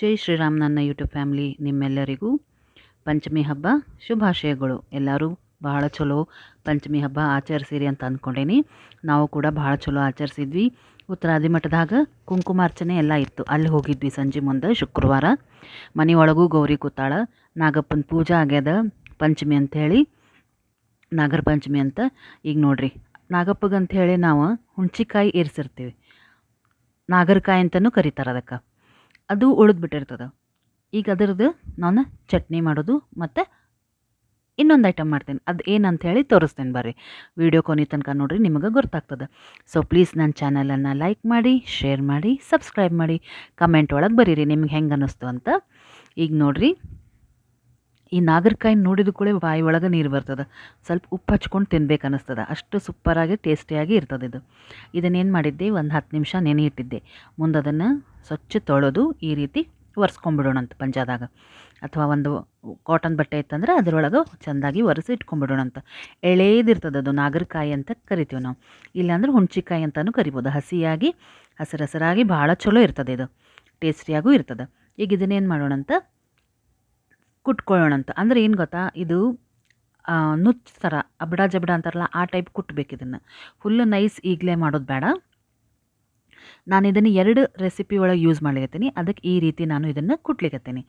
ಜೈ ಶ್ರೀರಾಮ್ ನನ್ನ YouTube family ನಿಮ್ಮೆಲ್ಲರಿಗೂ ಪಂಚಮಿ ಹಬ್ಬ ಶುಭಾಶಯಗಳು. ಎಲ್ಲರೂ ಬಹಳ ಚಲೋ ಪಂಚಮಿ ಹಬ್ಬ ಆಚರಿಸಿರಿ ಅಂತ ಅಂದ್ಕೊಂಡೇನಿ. ನಾವು ಕೂಡ ಭಾಳ ಚಲೋ ಆಚರಿಸಿದ್ವಿ. ಉತ್ತರಾದಿ ಮಠದಾಗ ಕುಂಕುಮಾರ್ಚನೆ ಎಲ್ಲ ಇತ್ತು. ಅಲ್ಲಿ ಹೋಗಿದ್ವಿ ಸಂಜೆ ಮುಂದೆ ಶುಕ್ರವಾರ. ಮನೆಯೊಳಗೂ ಗೌರಿ ಕೂತಾಳ. ನಾಗಪ್ಪನ ಪೂಜೆ ಆಗ್ಯದ ಪಂಚಮಿ ಅಂಥೇಳಿ ನಾಗರ ಪಂಚಮಿ ಅಂತ. ಈಗ ನೋಡ್ರಿ ನಾಗಪ್ಪಗಂತ ಹೇಳಿ ನಾವು ಹುಣ್ಚಿಕಾಯಿ ಏರ್ಸಿರ್ತೀವಿ. ನಾಗರಕಾಯಿ ಅಂತಲೂ ಕರೀತಾರೆ ಅದಕ್ಕೆ. ಅದು ಉಳಿದು ಬಿಟ್ಟಿರ್ತದೆ. ಈಗ ಅದರದ್ದು ನಾನು ಚಟ್ನಿ ಮಾಡೋದು ಮತ್ತು ಇನ್ನೊಂದು ಐಟಮ್ ಮಾಡ್ತೀನಿ. ಅದು ಏನಂತ ಹೇಳಿ ತೋರಿಸ್ತೇನೆ ಬರ್ರಿ. ವಿಡಿಯೋ ಕೊನೆ ತನಕ ನೋಡ್ರಿ ನಿಮಗೆ ಗೊತ್ತಾಗ್ತದೆ. ಸೊ ಪ್ಲೀಸ್ ನನ್ನ ಚಾನಲನ್ನು ಲೈಕ್ ಮಾಡಿ ಶೇರ್ ಮಾಡಿ ಸಬ್ಸ್ಕ್ರೈಬ್ ಮಾಡಿ. ಕಮೆಂಟ್ ಒಳಗೆ ಬರೀರಿ ನಿಮ್ಗೆ ಹೆಂಗೆ ಅನ್ನಿಸ್ತು ಅಂತ. ಈಗ ನೋಡ್ರಿ. ಈ ನಾಗರಕಾಯಿ ನೋಡಿದ ಕೂಡ ಬಾಯಿ ಒಳಗೆ ನೀರು ಬರ್ತದೆ. ಸ್ವಲ್ಪ ಉಪ್ಪು ಹಚ್ಕೊಂಡು ತಿನ್ಬೇಕು ಅನ್ನಿಸ್ತದೆ. ಅಷ್ಟು ಸೂಪರಾಗಿ, ಟೇಸ್ಟಿಯಾಗಿ ಇರ್ತದೆ ಇದು. ಇದನ್ನೇನು ಮಾಡಿದ್ದೆ? ಒಂದು ಹತ್ತು ನಿಮಿಷ ನೆನೆ ಇಟ್ಟಿದ್ದೆ. ಮುಂದೆ ಅದನ್ನು ಸ್ವಚ್ಛ ತೊಳೆದು ಈ ರೀತಿ ಒರೆಸ್ಕೊಂಬಿಡೋಣ ಅಂತ ಪಂಜಾದಾಗ. ಅಥವಾ ಒಂದು ಕಾಟನ್ ಬಟ್ಟೆ ಇತ್ತಂದ್ರೆ ಅದರೊಳಗೆ ಚೆಂದಾಗಿ ಒರೆಸಿ ಇಟ್ಕೊಂಬಿಡೋಣ ಅಂತ. ಎಳೇದಿರ್ತದೆ ಅದು ನಾಗರಕಾಯಿ ಅಂತ ಕರಿತೀವಿ ನಾವು. ಇಲ್ಲಾಂದ್ರೆ ಹುಣ್ಚಿಕಾಯಿ ಅಂತಲೂ ಕರಿಬೋದು. ಹಸಿಯಾಗಿ ಹಸಿರು ಹಸಿರಾಗಿ ಭಾಳ ಚಲೋ ಇರ್ತದೆ ಇದು. ಟೇಸ್ಟಿಯಾಗೂ ಇರ್ತದೆ. ಈಗ ಇದನ್ನೇನು ಮಾಡೋಣ ಅಂತ ಕುಟ್ಕೊಳ್ಳೋಣ ಅಂತ ಅಂದ್ರೆ ಏನು ಗೊತ್ತಾ? ಇದು ನುಚ್ಚು ಥರ ಅಬಡ ಜಬಡ ಅಂತಾರಲ್ಲ, ಆ ಟೈಪ್ ಕುಟ್ಬೇಕು ಇದನ್ನು. ಫುಲ್ಲು ನೈಸ್ ಈಗಲೇ ಮಾಡೋದು ಬೇಡ. ನಾನು ಇದನ್ನು ಎರಡು ರೆಸಿಪಿ ಒಳಗೆ ಯೂಸ್ ಮಾಡ್ಲಿಕತ್ತೀನಿ. ಅದಕ್ಕೆ ಈ ರೀತಿ ನಾನು ಇದನ್ನು ಕುಟ್ಲಿಕತ್ತೀನಿ.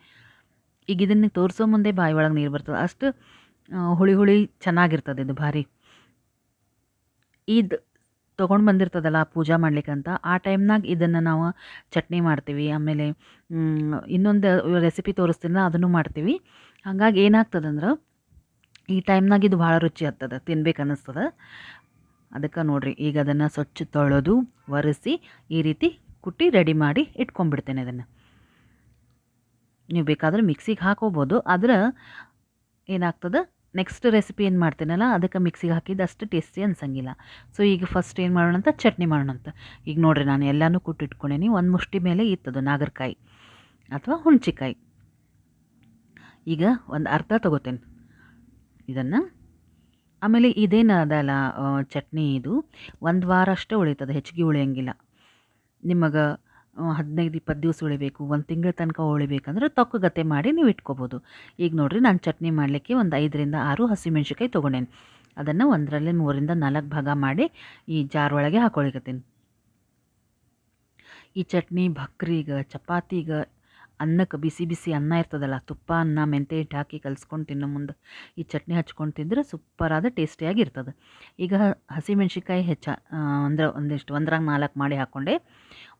ಈಗ ಇದನ್ನು ತೋರಿಸೋ ಮುಂದೆ ಬಾಯಿ ಒಳಗೆ ನೀರು ಬರ್ತದೆ. ಅಷ್ಟು ಹುಳಿ ಹುಳಿ ಚೆನ್ನಾಗಿರ್ತದೆ ಇದು ಭಾರಿ. ಇದು ತೊಗೊಂಡು ಬಂದಿರ್ತದಲ್ಲ ಪೂಜಾ ಮಾಡ್ಲಿಕ್ಕಂತ ಆ ಟೈಮ್ನಾಗ ಇದನ್ನು ನಾವು ಚಟ್ನಿ ಮಾಡ್ತೀವಿ, ಆಮೇಲೆ ಇನ್ನೊಂದು ರೆಸಿಪಿ ತೋರಿಸ್ತೀನಲ್ಲ ಅದನ್ನು ಮಾಡ್ತೀವಿ. ಹಾಗಾಗಿ ಏನಾಗ್ತದಂದ್ರೆ, ಈ ಟೈಮ್ನಾಗ ಇದು ಭಾಳ ರುಚಿ ಆಗ್ತದೆ, ತಿನ್ಬೇಕು ಅನ್ನಿಸ್ತದೆ. ಅದಕ್ಕೆ ನೋಡಿರಿ, ಈಗ ಅದನ್ನು ಸ್ವಚ್ಛ ತೊಳೆದು ಒರೆಸಿ ಈ ರೀತಿ ಕುಟ್ಟಿ ರೆಡಿ ಮಾಡಿ ಇಟ್ಕೊಂಡ್ಬಿಡ್ತೇನೆ ಅದನ್ನು. ನೀವು ಬೇಕಾದ್ರೆ ಮಿಕ್ಸಿಗೆ ಹಾಕೋಬೋದು, ಆದ್ರೆ ಏನಾಗ್ತದೆ? ನೆಕ್ಸ್ಟ್ ರೆಸಿಪಿ ಏನು ಮಾಡ್ತೀನಲ್ಲ, ಅದಕ್ಕೆ ಮಿಕ್ಸಿಗೆ ಹಾಕಿದ್ದು ಅಷ್ಟು ಟೇಸ್ಟಿ ಅನ್ಸಂಗಿಲ್ಲ. ಸೊ ಈಗ ಫಸ್ಟ್ ಏನು ಮಾಡೋಣ ಅಂತ, ಚಟ್ನಿ ಮಾಡೋಣ ಅಂತ. ಈಗ ನೋಡಿರಿ, ನಾನು ಎಲ್ಲನೂ ಕುಟ್ಟಿಟ್ಕೊಂಡೇನಿ ಒಂದು ಮುಷ್ಟಿ ಮೇಲೆ ಇತ್ತದು ನಾಗರಕಾಯಿ ಅಥವಾ ಹುಣ್ಚಿಕಾಯಿ ಈಗ ಒಂದು ಅರ್ಧ ತಗೋತೇನೆ. ಇದನ್ನು. ಆಮೇಲೆ ಇದೇನು ಅದಲ್ಲ ಚಟ್ನಿ ಇದು. ಒಂದು ವಾರ ಅಷ್ಟೇ ಉಳಿತದೆ, ಹೆಚ್ಚಿಗೆ ಉಳಿಯಂಗಿಲ್ಲ. ನಿಮಗೆ ಹದಿನೈದು, ಇಪ್ಪತ್ತು ದಿವಸ ಉಳಿಬೇಕು. ಒಂದು ತಿಂಗಳ ತನಕ ಉಳಿಬೇಕಂದ್ರೆ ಗತೆ ಮಾಡಿ ನೀವು ಇಟ್ಕೋಬೋದು. ಈಗ ನೋಡಿರಿ ನಾನು ಚಟ್ನಿ ಮಾಡಲಿಕ್ಕೆ ಒಂದು ಐದರಿಂದ ಆರು ಹಸಿಮೆಣ್ಸಿಕಾಯಿ ತೊಗೊಂಡೇನೆ. ಅದನ್ನು ಒಂದರಲ್ಲಿ ಮೂರಿಂದ ನಾಲ್ಕು ಭಾಗ ಮಾಡಿ ಈ ಜಾರ್ ಒಳಗೆ ಹಾಕೊಳಿಕತ್ತೀನಿ. ಈ ಚಟ್ನಿ ಭಕ್ರಿಗೆ, ಚಪಾತಿಗೆ ಅನ್ನಕ್ಕೆ ಬಿಸಿ ಬಿಸಿ ಅನ್ನ ಇರ್ತದಲ್ಲ, ತುಪ್ಪ, ಅನ್ನ, ಮೆಂತೆ ಹಿಟ್ಟು ಹಾಕಿ ಕಲ್ಸ್ಕೊಂಡು ತಿನ್ನೋ ಮುಂದೆ ಈ ಚಟ್ನಿ ಹಚ್ಕೊಂಡು ತಿಂದರೆ ಸೂಪರಾದ ಟೇಸ್ಟಿಯಾಗಿ ಇರ್ತದೆ ಈಗ ಹಸಿಮೆಣ್ಸಿಕಾಯಿ ಹೆಚ್ಚ ಅಂದ್ರೆ ಒಂದಿಷ್ಟು, ಒಂದ್ರಾಗ ನಾಲ್ಕು ಮಾಡಿ ಹಾಕ್ಕೊಂಡೆ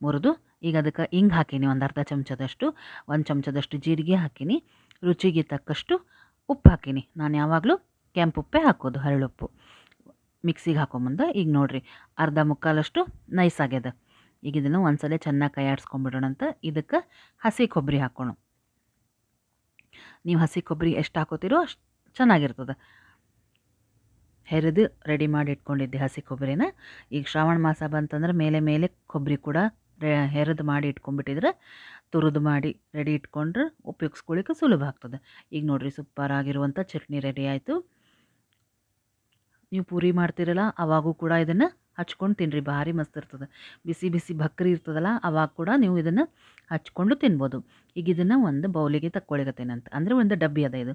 ಮುರಿದು ಈಗ ಅದಕ್ಕೆ ಹಿಂಗೆ ಹಾಕೀನಿ, ಒಂದು ಅರ್ಧ ಚಮಚದಷ್ಟು, ಒಂದು ಚಮಚದಷ್ಟು ಜೀರಿಗೆ ಹಾಕೀನಿ, ರುಚಿಗೆ ತಕ್ಕಷ್ಟು ಉಪ್ಪು ಹಾಕೀನಿ. ನಾನು ಯಾವಾಗಲೂ ಕೆಂಪು ಉಪ್ಪೇ ಹಾಕೋದು ಹರಳುಪ್ಪು ಮಿಕ್ಸಿಗೆ ಹಾಕೊಂಬಂದು ಈಗ ನೋಡಿರಿ, ಅರ್ಧ ಮುಕ್ಕಾಲಷ್ಟು ನೈಸ್ ಆಗ್ಯದ. ಈಗ ಇದನ್ನು ಒಂದ್ಸಲ ಚೆನ್ನಾಗಿ ಕೈ ಅಂತ ಇದಕ್ಕೆ ಹಸಿ ಕೊಬ್ಬರಿ ಹಾಕೋಣ. ನೀವು ಹಸಿ ಕೊಬ್ಬರಿ ಎಷ್ಟು ಹಾಕೋತಿರೋ ಅಷ್ಟು ಚೆನ್ನಾಗಿರ್ತದೆ. ಹೆರಿದು ರೆಡಿ ಮಾಡಿ ಇಟ್ಕೊಂಡಿದ್ದೆ ಹಸಿ ಕೊಬ್ಬರಿನ. ಈಗ ಶ್ರಾವಣ ಮಾಸ ಬಂತಂದ್ರೆ ಮೇಲೆ ಮೇಲೆ ಕೊಬ್ಬರಿ ಕೂಡ ಹೆರಿದು ಮಾಡಿ ಇಟ್ಕೊಂಡ್ಬಿಟ್ಟಿದ್ರೆ ತುರಿದು ಮಾಡಿ ರೆಡಿ ಇಟ್ಕೊಂಡ್ರೆ ಉಪಯೋಗಿಸ್ಕೊಳ್ಳಿಕ್ಕೆ ಸುಲಭ ಆಗ್ತದೆ. ಈಗ ನೋಡಿರಿ ಸೂಪರ್ ಆಗಿರುವಂಥ ಚಟ್ನಿ ರೆಡಿ ಆಯಿತು. ನೀವು ಪೂರಿ ಮಾಡ್ತಿರಲ್ಲ, ಅವಾಗೂ ಕೂಡ ಇದನ್ನು ಹಚ್ಕೊಂಡು ತಿನ್ನಿರಿ ಭಾರಿ ಮಸ್ತ್ ಇರ್ತದೆ. ಬಿಸಿ ಬಿಸಿ ಭಕ್ರಿ ಇರ್ತದಲ್ಲ, ಅವಾಗ ಕೂಡ ನೀವು ಇದನ್ನು ಹಚ್ಕೊಂಡು ತಿನ್ಬೋದು. ಈಗ ಇದನ್ನು ಒಂದು ಬೌಲಿಗೆ ತಕ್ಕೊಳಿಗತ್ತೇನಂತ ಅಂದರೆ ಒಂದು ಡಬ್ಬಿ ಅದ ಇದು.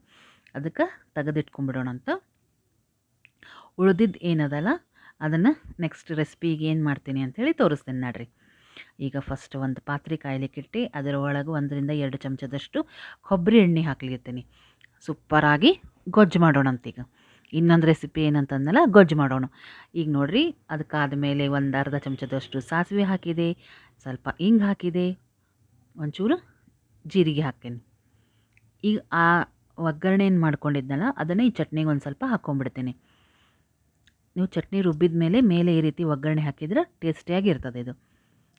ಅದಕ್ಕೆ ತೆಗೆದಿಟ್ಕೊಂಡ್ಬಿಡೋಣ ಅಂತ. ಉಳಿದಿದ್ದು ಏನದಲ್ಲ, ಅದನ್ನು ನೆಕ್ಸ್ಟ್ ರೆಸಿಪಿಗೆ ಏನು ಮಾಡ್ತೀನಿ ಅಂಥೇಳಿ ತೋರಿಸ್ತೀನಿ ನೋಡ್ರಿ. ಈಗ ಫಸ್ಟ್ ಒಂದು ಪಾತ್ರೆ ಕಾಯಲಿಕ್ಕಿಟ್ಟು ಅದರ ಒಳಗೆ ಒಂದರಿಂದ ಎರಡು ಚಮಚದಷ್ಟು ಕೊಬ್ಬರಿ ಎಣ್ಣೆ ಹಾಕ್ಲಿತ್ತೀನಿ ಸೂಪರಾಗಿ ಗೊಜ್ಜು ಮಾಡೋಣ ಅಂತೀಗ ಇನ್ನೊಂದು ರೆಸಿಪಿ ಏನಂತಂದಲ್ಲ ಗೊಜ್ಜು ಮಾಡೋಣ. ಈಗ ನೋಡಿರಿ ಅದಕ್ಕಾದ ಮೇಲೆ ಒಂದು ಅರ್ಧ ಚಮಚದಷ್ಟು ಸಾಸಿವೆ ಹಾಕಿದೆ, ಸ್ವಲ್ಪ ಹಿಂಗೆ ಹಾಕಿದೆ, ಒಂಚೂರು ಜೀರಿಗೆ ಹಾಕ್ತೇನೆ. ಈಗ ಆ ಒಗ್ಗರಣೆ ಏನು ಮಾಡ್ಕೊಂಡಿದ್ನಲ್ಲ, ಅದನ್ನು ಈ ಚಟ್ನಿಗೆ ಒಂದು ಸ್ವಲ್ಪ ಹಾಕ್ಕೊಂಡ್ಬಿಡ್ತೀನಿ. ನೀವು ಚಟ್ನಿ ರುಬ್ಬಿದ ಮೇಲೆ ಮೇಲೆ ಈ ರೀತಿ ಒಗ್ಗರಣೆ ಹಾಕಿದ್ರೆ ಟೇಸ್ಟಿಯಾಗಿ ಇರ್ತದೆ ಇದು.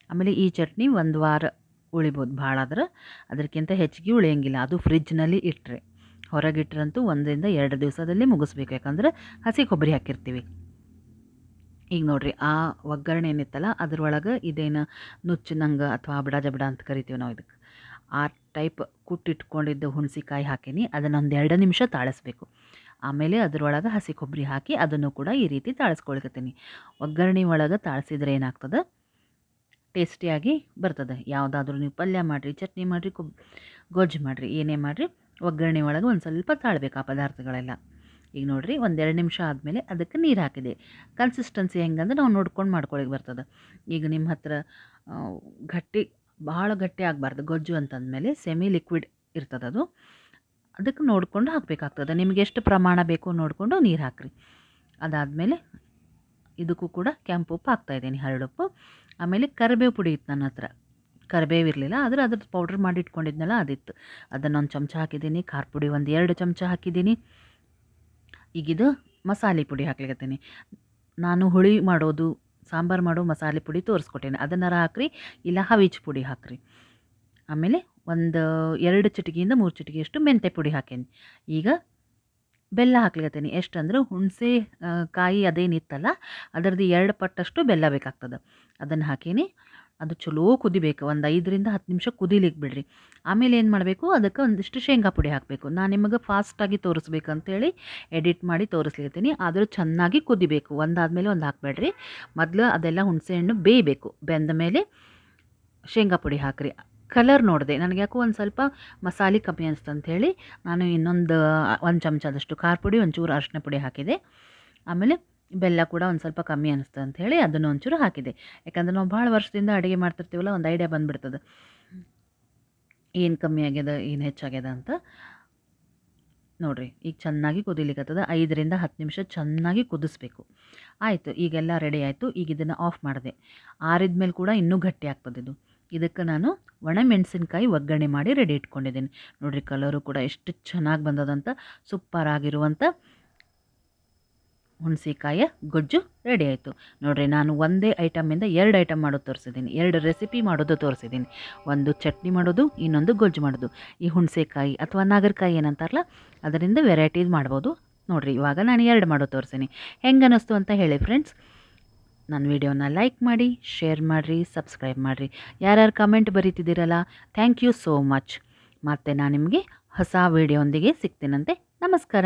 ಆಮೇಲೆ ಈ ಚಟ್ನಿ ಒಂದು ವಾರ ಉಳಿಬೋದು ಭಾಳ ಆದ್ರೆ ಅದಕ್ಕಿಂತ ಹೆಚ್ಚಿಗೆ ಉಳಿಯಂಗಿಲ್ಲ. ಅದು ಫ್ರಿಜ್ನಲ್ಲಿ ಇಟ್ಟರೆ ಹೊರಗಿಟ್ರಂತೂ ಒಂದರಿಂದ ಎರಡು ದಿವಸದಲ್ಲಿ ಮುಗಿಸ್ಬೇಕು. ಯಾಕಂದ್ರೆ ಹಸಿ ಕೊಬ್ಬರಿ ಹಾಕಿರ್ತೀವಿ. ಈಗ ನೋಡಿರಿ, ಆ ಒಗ್ಗರಣೆ ಏನಿತ್ತಲ್ಲ, ಅದ್ರೊಳಗೆ ಇದೇನು ನುಚ್ಚಿನಂಗೆ ಅಥವಾ ಬಡ ಜಬಡ ಅಂತ ಕರಿತೀವಿ ನಾವು ಇದಕ್ಕೆ ಆ ಟೈಪ್ ಕುಟ್ಟಿಟ್ಕೊಂಡಿದ್ದ ಹುಣಸಿಕಾಯಿ ಹಾಕೀನಿ. ಅದನ್ನು ಒಂದು ಎರಡು ನಿಮಿಷ ತಾಳಿಸ್ಬೇಕು. ಆಮೇಲೆ ಅದರೊಳಗೆ ಹಸಿ ಕೊಬ್ಬರಿ ಹಾಕಿ ಅದನ್ನು ಕೂಡ ಈ ರೀತಿ ತಾಳಿಸ್ಕೊಳ್ಕತ್ತೀನಿ ಒಗ್ಗರಣೆ ಒಳಗೆ ತಾಳಿಸಿದ್ರೆ ಏನಾಗ್ತದೆ? ಟೇಸ್ಟಿಯಾಗಿ ಬರ್ತದೆ. ಯಾವುದಾದ್ರೂ ನೀವು ಪಲ್ಯ ಮಾಡಿರಿ, ಚಟ್ನಿ ಮಾಡಿರಿ, ಕೊಬ್, ಗೊಜ್ಜು ಮಾಡಿರಿ, ಏನೇ ಮಾಡಿರಿ, ಒಗ್ಗರಣೆ ಒಳಗೆ ಒಂದು ಸ್ವಲ್ಪ ತಾಳ್ಬೇಕು ಆ ಪದಾರ್ಥಗಳೆಲ್ಲ. ಈಗ ನೋಡಿರಿ ಒಂದೆರಡು ನಿಮಿಷ ಆದಮೇಲೆ ಅದಕ್ಕೆ ನೀರು ಹಾಕಿದೆ. ಕನ್ಸಿಸ್ಟೆನ್ಸಿ ಹೆಂಗಂದ್ರೆ ನಾವು ನೋಡ್ಕೊಂಡು ಮಾಡ್ಕೊಳಿಕ್ಕೆ ಬರ್ತದೆ. ಈಗ ನಿಮ್ಮ ಹತ್ರ ಗಟ್ಟಿ, ಭಾಳ ಗಟ್ಟಿ ಆಗಬಾರ್ದು. ಗೊಜ್ಜು ಅಂತಂದಮೇಲೆ ಸೆಮಿ ಲಿಕ್ವಿಡ್ ಇರ್ತದೆ ಅದು. ಅದಕ್ಕೆ ನೋಡ್ಕೊಂಡು ಹಾಕಬೇಕಾಗ್ತದೆ. ನಿಮಗೆ ಎಷ್ಟು ಪ್ರಮಾಣ ಬೇಕೋ ನೋಡಿಕೊಂಡು ನೀರು ಹಾಕಿರಿ. ಅದಾದಮೇಲೆ ಇದಕ್ಕೂ ಕೂಡ ಕೆಂಪು ಉಪ್ಪು ಹಾಕ್ತಾಯಿದ್ದೀನಿ ಹರಳುಪ್ಪು ಆಮೇಲೆ ಕರಿಬೇವು ಪುಡಿ ಇತ್ತು ನನ್ನ ಹತ್ರ. ಕರಿಬೇವು ಇರಲಿಲ್ಲ, ಆದರೆ ಅದ್ರದ್ದು ಪೌಡ್ರ್ ಮಾಡಿ ಇಟ್ಕೊಂಡಿದ್ನಲ್ಲ, ಅದಿತ್ತು. ಅದನ್ನು ಒಂದು ಚಮಚ ಹಾಕಿದ್ದೀನಿ, ಖಾರ ಪುಡಿ ಒಂದು ಎರಡು ಚಮಚ ಹಾಕಿದ್ದೀನಿ. ಈಗಿದು ಮಸಾಲೆ ಪುಡಿ ಹಾಕ್ಲಿಕತ್ತೀನಿ. ನಾನು ಹುಳಿ ಮಾಡೋದು, ಸಾಂಬಾರು ಮಾಡೋ ಮಸಾಲೆ ಪುಡಿ ತೋರಿಸ್ಕೊಟ್ಟೇನೆ. ಅದನ್ನಾರ ಹಾಕ್ರಿ, ಇಲ್ಲ ಹವಿಚ್ ಪುಡಿ ಹಾಕ್ರಿ. ಆಮೇಲೆ ಒಂದು ಎರಡು ಚಿಟಿಕೆಯಿಂದ ಮೂರು ಚಿಟಿಕೆಯಷ್ಟು ಮೆಂತೆ ಪುಡಿ ಹಾಕೇನಿ. ಈಗ ಬೆಲ್ಲ ಹಾಕ್ಲಿಕತ್ತೀನಿ. ಎಷ್ಟಂದ್ರೆ ಹುಣಸೆ ಕಾಯಿ ಅದೇನಿತ್ತಲ್ಲ ಅದರದ್ದು ಎರಡು ಪಟ್ಟಷ್ಟು ಬೆಲ್ಲ ಬೇಕಾಗ್ತದೆ. ಅದನ್ನು ಹಾಕೀನಿ. ಅದು ಚಲೋ ಕುದಿಬೇಕು. ಒಂದು ಐದರಿಂದ ಹತ್ತು ನಿಮಿಷ ಕುದಿಲಿಕ್ಕೆ ಬಿಡ್ರಿ. ಆಮೇಲೆ ಏನು ಮಾಡಬೇಕು? ಅದಕ್ಕೆ ಒಂದಿಷ್ಟು ಶೇಂಗಾ ಪುಡಿ ಹಾಕಬೇಕು. ನಾನು ನಿಮಗೆ ಫಾಸ್ಟಾಗಿ ತೋರಿಸ್ಬೇಕಂತೇಳಿ ಎಡಿಟ್ ಮಾಡಿ ತೋರಿಸ್ಲಿರ್ತೀನಿ ಆದರೂ ಚೆನ್ನಾಗಿ ಕುದಿಬೇಕು. ಒಂದಾದಮೇಲೆ ಒಂದು ಹಾಕಬೇಡ್ರಿ. ಮೊದಲು ಅದೆಲ್ಲ ಹುಣಸೆಹಣ್ಣು ಬೇಯಬೇಕು. ಬೆಂದ ಮೇಲೆ ಶೇಂಗಾ ಪುಡಿ ಹಾಕಿರಿ. ಕಲರ್ ನೋಡಿದೆ. ನನಗೆ ಯಾಕೋ ಒಂದು ಸ್ವಲ್ಪ ಮಸಾಲೆ ಕಮ್ಮಿ ಅನಿಸ್ತು ಅಂಥೇಳಿ ನಾನು ಇನ್ನೊಂದು, ಒಂದು ಚಮಚದಷ್ಟು ಖಾರ ಪುಡಿ, ಒಂಚೂರು ಅರಿಶಿನ ಪುಡಿ ಹಾಕಿದೆ. ಆಮೇಲೆ ಬೆಲ್ಲ ಕೂಡ ಒಂದು ಸ್ವಲ್ಪ ಕಮ್ಮಿ ಅನಿಸ್ತು ಅಂಥೇಳಿ ಅದನ್ನು ಒಂಚೂರು ಹಾಕಿದೆ. ಯಾಕಂದ್ರೆ ನಾವು ಭಾಳ ವರ್ಷದಿಂದ ಅಡುಗೆ ಮಾಡ್ತಿರ್ತೀವಲ್ಲ, ಒಂದು ಐಡಿಯಾ ಬಂದುಬಿಡ್ತದೆ. ಏನು ಕಮ್ಮಿ ಆಗ್ಯದ, ಏನು ಹೆಚ್ಚಾಗ್ಯದ ಅಂತ. ನೋಡಿರಿ, ಈಗ ಚೆನ್ನಾಗಿ ಕುದಿಲಿಕ್ಕತ್ತದ ಐದರಿಂದ ಹತ್ತು ನಿಮಿಷ ಚೆನ್ನಾಗಿ ಕುದಿಸ್ಬೇಕು. ಆಯಿತು, ಈಗೆಲ್ಲ ರೆಡಿ ಆಯಿತು. ಈಗ ಇದನ್ನು ಆಫ್ ಮಾಡಿದೆ. ಆರಿದ ಮೇಲೆ ಕೂಡ ಇನ್ನೂ ಗಟ್ಟಿ ಆಗ್ತದೆ ಇದು. ಇದಕ್ಕೆ ನಾನು ಒಣ ಮೆಣಸಿನ್ಕಾಯಿ ಒಗ್ಗರಣೆ ಮಾಡಿ ರೆಡಿ ಇಟ್ಕೊಂಡಿದ್ದೀನಿ. ನೋಡಿರಿ ಕಲರು ಕೂಡ ಎಷ್ಟು ಚೆನ್ನಾಗಿ ಬಂದದಂತ ಸೂಪರ್ ಆಗಿರುವಂಥ ಹುಣಸೆಕಾಯಿಯ ಗೊಜ್ಜು ರೆಡಿ ಆಯಿತು. ನೋಡಿರಿ ನಾನು ಒಂದೇ ಐಟಮಿಂದ ಎರಡು ಐಟಮ್ ಮಾಡೋದು ತೋರಿಸಿದ್ದೀನಿ. ಎರಡು ರೆಸಿಪಿ ಮಾಡೋದು ತೋರಿಸಿದ್ದೀನಿ. ಒಂದು ಚಟ್ನಿ ಮಾಡೋದು, ಇನ್ನೊಂದು ಗೊಜ್ಜು ಮಾಡೋದು. ಈ ಹುಣಸೆಕಾಯಿ ಅಥವಾ ನಾಗರಕಾಯಿ ಏನಂತಾರಲ್ಲ, ಅದರಿಂದ ವೆರೈಟೀಸ್ ಮಾಡ್ಬೋದು. ನೋಡಿರಿ ಇವಾಗ ನಾನು ಎರಡು ಮಾಡೋದು ತೋರಿಸ್ತೀನಿ ಹೆಂಗೆ ಅನ್ನಿಸ್ತು ಅಂತ ಹೇಳಿ ಫ್ರೆಂಡ್ಸ್ ನನ್ನ ವಿಡಿಯೋನ ಲೈಕ್ ಮಾಡಿ, ಶೇರ್ ಮಾಡಿರಿ, ಸಬ್ಸ್ಕ್ರೈಬ್ ಮಾಡಿರಿ. ಯಾರ್ಯಾರು ಕಮೆಂಟ್ ಬರೀತಿದ್ದೀರಲ್ಲ, ಥ್ಯಾಂಕ್ ಯು ಸೋ ಮಚ್. ಮತ್ತು ನಾನು ನಿಮಗೆ ಹೊಸ ವಿಡಿಯೋಂದಿಗೆ ಸಿಗ್ತೀನಂತೆ. ನಮಸ್ಕಾರ.